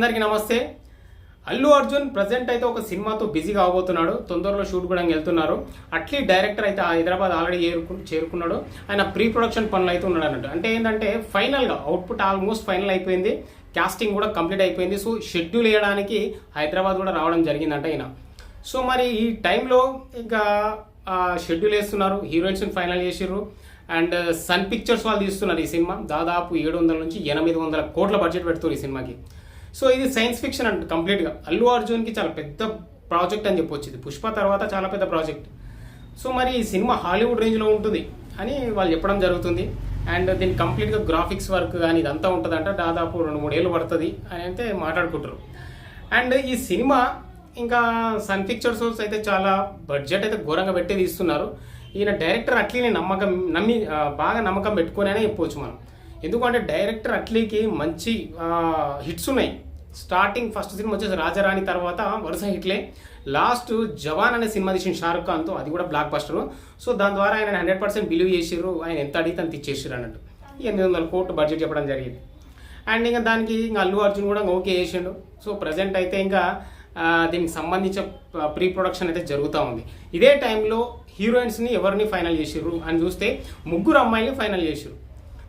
అందరికీ నమస్తే. అల్లు అర్జున్ ప్రజెంట్ అయితే ఒక సినిమాతో బిజీగా అవబోతున్నాడు. తొందరలో షూట్ కూడా వెళ్తున్నారు. అట్లీ డైరెక్టర్ అయితే హైదరాబాద్ ఆల్రెడీ చేరుకు చేరుకున్నాడు. ఆయన ప్రీ ప్రొడక్షన్ పనులు అయితే ఉన్నాడు అన్నట్టు అంటే ఏంటంటే ఫైనల్గా అవుట్పుట్ ఆల్మోస్ట్ ఫైనల్ అయిపోయింది. క్యాస్టింగ్ కూడా కంప్లీట్ అయిపోయింది. సో షెడ్యూల్ వేయడానికి హైదరాబాద్ కూడా రావడం జరిగిందంట ఈయన. సో మరి ఈ టైంలో ఇంకా షెడ్యూల్ వేస్తున్నారు. హీరోయిన్స్ ఫైనల్ చేసిర్రు. అండ్ సన్ పిక్చర్స్ వాళ్ళు తీస్తున్నారు ఈ సినిమా. దాదాపు ఏడు వందల నుంచి ఎనిమిది వందల కోట్ల బడ్జెట్ పెడుతున్నారు ఈ సినిమాకి. సో ఇది సైన్స్ ఫిక్షన్ అంట కంప్లీట్గా అల్లు అర్జున్కి చాలా పెద్ద ప్రాజెక్ట్ అని చెప్పొచ్చు ఇది. పుష్ప తర్వాత చాలా పెద్ద ప్రాజెక్ట్. సో మరి ఈ సినిమా హాలీవుడ్ రేంజ్లో ఉంటుంది అని వాళ్ళు చెప్పడం జరుగుతుంది. అండ్ దీని కంప్లీట్గా గ్రాఫిక్స్ వర్క్ కానీ ఇదంతా ఉంటుందంట. దాదాపు రెండు మూడు ఏళ్ళు పడుతుంది అని అయితే మాట్లాడుకుంటారు. అండ్ ఈ సినిమా ఇంకా సన్ పిక్చర్స్ అయితే చాలా బడ్జెట్ అయితే ఘోరంగా పెట్టి తీస్తున్నారు. ఈయన డైరెక్టర్ అట్లీని నమ్మకం నమ్మి బాగా నమ్మకం పెట్టుకునే చెప్పవచ్చు మనం. ఎందుకంటే డైరెక్టర్ అట్లీకి మంచి హిట్స్ ఉన్నాయి. స్టార్టింగ్ ఫస్ట్ సినిమా వచ్చేసి రాజారాణి తర్వాత వరుస హిట్లే. లాస్ట్ జవాన్ అనే సినిమా తీసిన షారుఖ్ ఖాన్తో అది కూడా బ్లాక్ బస్టర్ సో దాని ద్వారా ఆయన హండ్రెడ్ పర్సెంట్ బిలీవ్ చేసిర్రు ఆయన ఎంత అడిగితే అంత ఇచ్చేసారు అన్నట్టు. ఎనిమిది వందల కోట్లు బడ్జెట్ చెప్పడం జరిగింది. అండ్ ఇంకా దానికి ఇంకా అల్లు అర్జున్ కూడా ఓకే చేసిండు. సో ప్రజెంట్ అయితే ఇంకా దీనికి సంబంధించిన ప్రీ ప్రొడక్షన్ అయితే జరుగుతూ ఉంది. ఇదే టైంలో హీరోయిన్స్ని ఎవరిని ఫైనల్ చేసిర్రు అని చూస్తే ముగ్గురు అమ్మాయిని ఫైనల్ చేసిర్రు.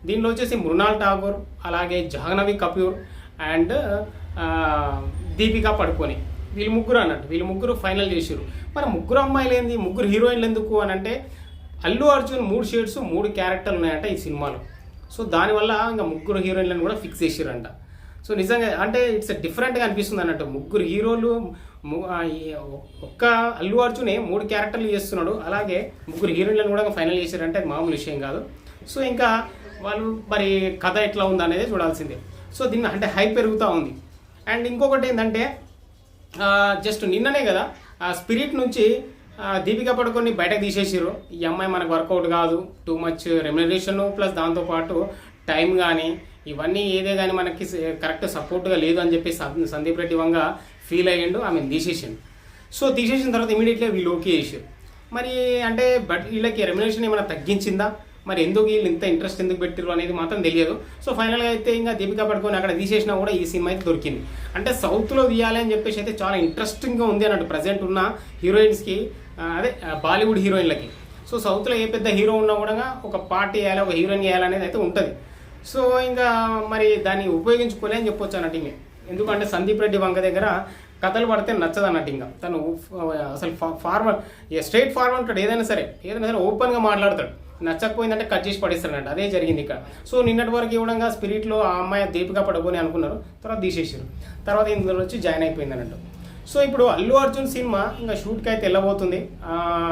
దీనిలో వచ్చేసి మృణాల్ ఠాగూర్ అలాగే జాహ్నవి కపూర్ అండ్ దీపిక పడుకొని. వీళ్ళు ముగ్గురు అన్నట్టు. వీళ్ళు ముగ్గురు ఫైనల్ చేసారు మరి ముగ్గురు అమ్మాయిలు ఏంది ముగ్గురు హీరోయిన్లు ఎందుకు అని అంటే అల్లు అర్జున్ మూడు షేడ్స్ మూడు క్యారెక్టర్లు ఉన్నాయంట ఈ సినిమాలో. సో దానివల్ల ఇంకా ముగ్గురు హీరోయిన్లను కూడా ఫిక్స్ చేసారంట సో నిజంగా అంటే ఇట్స్ డిఫరెంట్గా అనిపిస్తుంది అన్నట్టు. ముగ్గురు హీరోలు ఒక్క అల్లు అర్జునే మూడు క్యారెక్టర్లు చేస్తున్నాడు. అలాగే ముగ్గురు హీరోయిన్లను కూడా ఫైనల్ చేశారంటే మామూలు విషయం కాదు. సో ఇంకా వాళ్ళు మరి కథ ఎట్లా ఉందా అనేది చూడాల్సిందే. సో దీన్ని అంటే హైప్ పెరుగుతూ ఉంది. అండ్ ఇంకొకటి ఏంటంటే జస్ట్ నిన్ననే కదా ఆ స్పిరిట్ నుంచి దీపిక దీపికా పడుకొని బయటకు తీసేసారు ఈ అమ్మాయి మనకు వర్కౌట్ కాదు టూ మచ్ రెమ్యునరేషన్ ప్లస్ దాంతోపాటు టైం కానీ ఇవన్నీ ఏదే కానీ మనకి కరెక్ట్ సపోర్ట్గా లేదు అని చెప్పి సందీప్ రెడ్డి వంగ ఫీల్ అయ్యిండు ఆమె తీసేసిండు. సో తీసేసిన తర్వాత ఇమీడియట్లీ వీళ్ళు ఓకే చేసారు మరి అంటే బట్ వీళ్ళకి రెమ్యునరేషన్ ఏమైనా తగ్గించిందా? మరి ఎందుకు వీళ్ళు ఇంత ఇంట్రెస్ట్ ఎందుకు పెట్టారు అనేది మాత్రం తెలియదు. సో ఫైనల్గా అయితే ఇంకా దీపికా పడుకొని అక్కడ తీసేసినా కూడా ఈ సినిమా అయితే దొరికింది. అంటే సౌత్లో తీయాలి అని చెప్పేసి అయితే చాలా ఇంట్రెస్టింగ్గా ఉంది అన్నట్టు ప్రజెంట్ ఉన్న హీరోయిన్స్కి అదే బాలీవుడ్ హీరోయిన్లకి సో సౌత్లో ఏ పెద్ద హీరో ఉన్నా కూడా ఒక పార్టీ వేయాలి ఒక హీరోయిన్ వేయాలి అనేది అయితే ఉంటుంది. సో ఇంకా మరి దాన్ని ఉపయోగించుకోలే అని చెప్పొచ్చు అన్నట్టు ఎందుకంటే సందీప్ రెడ్డి వంక దగ్గర కథలు పడితే నచ్చదు అన్నట్టు ఇంకా. తను అసలు ఫార్మల్ స్ట్రైట్ ఫార్మర్ ఉంటాడు ఏదైనా సరే ఏదైనా సరే ఓపెన్గా మాట్లాడతాడు. నచ్చకపోయిందంటే కట్ చేసి పడేస్తాడంట అదే జరిగింది ఇక్కడ. సో నిన్నటి వరకు ఇవ్వడంగా స్పిరిట్లో ఆ అమ్మాయి దీపిక పడబోని అనుకున్నారు తర్వాత తీసేసారు తర్వాత ఇందులో వచ్చి జాయిన్ అయిపోయిందనట్టు సో ఇప్పుడు అల్లు అర్జున్ సినిమా ఇంకా షూట్కి అయితే వెళ్ళబోతుంది.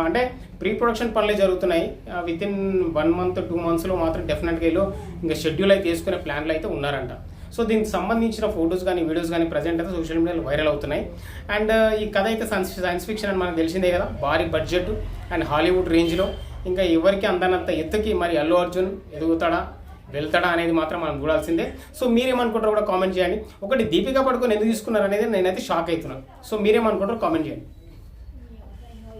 అంటే ప్రీ ప్రొడక్షన్ పనులే జరుగుతున్నాయి. With in one month two మంత్స్లో మాత్రం డెఫినెట్గా వీళ్ళు ఇంకా షెడ్యూల్ అయితే వేసుకునే ప్లాన్లు అయితే ఉన్నారంట. సో దీనికి సంబంధించిన ఫొటోస్ కానీ వీడియోస్ కానీ ప్రజెంట్ అయితే సోషల్ మీడియాలో వైరల్ అవుతున్నాయి. అండ్ ఈ కథ అయితే సైన్స్ సైన్స్ ఫిక్షన్ అని మనకు తెలిసిందే కదా భారీ బడ్జెట్ అండ్ హాలీవుడ్ రేంజ్లో ఇంకా ఎవరికి అందనంత ఎత్తుకి మరి అల్లు అర్జున్ ఎదుగుతాడా వెళ్తాడా అనేది మాత్రం మనం చూడాల్సిందే. సో మీరేమనుకుంటారో కూడా కామెంట్ చేయండి. ఒకటి దీపికా పడుకొని ఎందుకు తీసుకున్నారు అనేది నేనైతే షాక్ అవుతున్నాను. సో మీరేమనుకుంటారో కామెంట్ చేయండి.